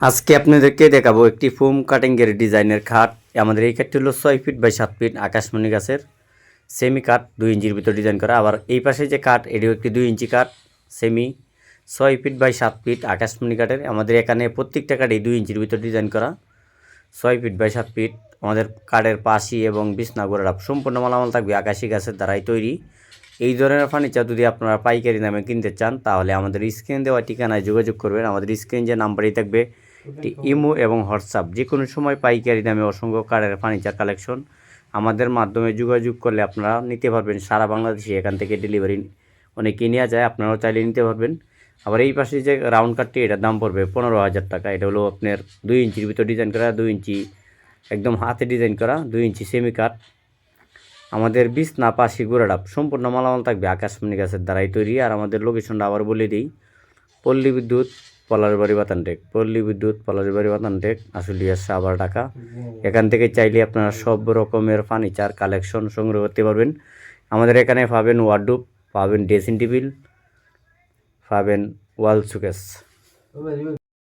আজকে আপনাদেরকে দেখাবো একটি ফোম কাটিংয়ের ডিজাইনের খাট। আমাদের এই খাটটি হলো ছয় ফিট বাই সাত ফিট আকাশমণি গাছের। সেমি কাঠ, দুই ইঞ্চির ভিতর ডিজাইন করা। আবার এই পাশে যে কাঠ, এটিও একটি দুই ইঞ্চি কাঠ, সেমি। ছয় ফিট বাই সাত ফিট আকাশমণি কাঠের। আমাদের এখানে প্রত্যেকটা কাঠই দুই ইঞ্চির ভিতর ডিজাইন করা। ছয় ফিট বাই সাত ফিট। আমাদের কাঠের পাশি এবং বিছনা গোড়াটা সম্পূর্ণ মালামাল থাকবে আকাশি গাছের দ্বারাই তৈরি। এই ধরনের ফার্নিচার যদি আপনারা পাইকারি দামে কিনতে চান, তাহলে আমাদের স্ক্রিন দেওয়া ঠিকানায় যোগাযোগ করবেন। আমাদের স্ক্রিন যে নাম্বারই থাকবে ইমো এবং হোয়াটসঅ্যাপ। যে কোনো সময় পাইকারি দামে অসংখ্য কাঠের ফার্নিচার কালেকশন আমাদের মাধ্যমে যোগাযোগ করলে আপনারা নিতে পারবেন। সারা বাংলাদেশে এখান থেকে ডেলিভারি অনেকেই নেওয়া যায়, আপনারাও চাইলে নিতে পারবেন। আবার এই পাশে যে রাউন্ড কাঠটি এটার দাম পড়বে পনেরো হাজার টাকা। এটা হলো আপনার দুই ইঞ্চির ভিতর ডিজাইন করা, দুই ইঞ্চি একদম হাতে ডিজাইন করা, দুই ইঞ্চি সেমি কাঠ আমাদের বিছনা, পাশি গোড়াটা সম্পূর্ণ মালামাল থাকবে আকাশমণি গাছের দ্বারাই তৈরি। আর আমাদের লোকেশনটা আবার বলে দিই, পল্লী বিদ্যুৎ পলাশবাড়ি বাতানটেক পল্লী বিদ্যুৎ পলাশবাড়ি বাতানটেক আশুলিয়া সাবার ঢাকা। এখান থেকে চাইলে আপনারা সব রকমের ফার্নিচার, কালেকশন সংগ্রহ করতে পারবেন। আমাদের এখানে পাবেন ওয়ার্ডুপ পাবেন ড্রেসিং টেবিল, পাবেন ওয়াল সুকেস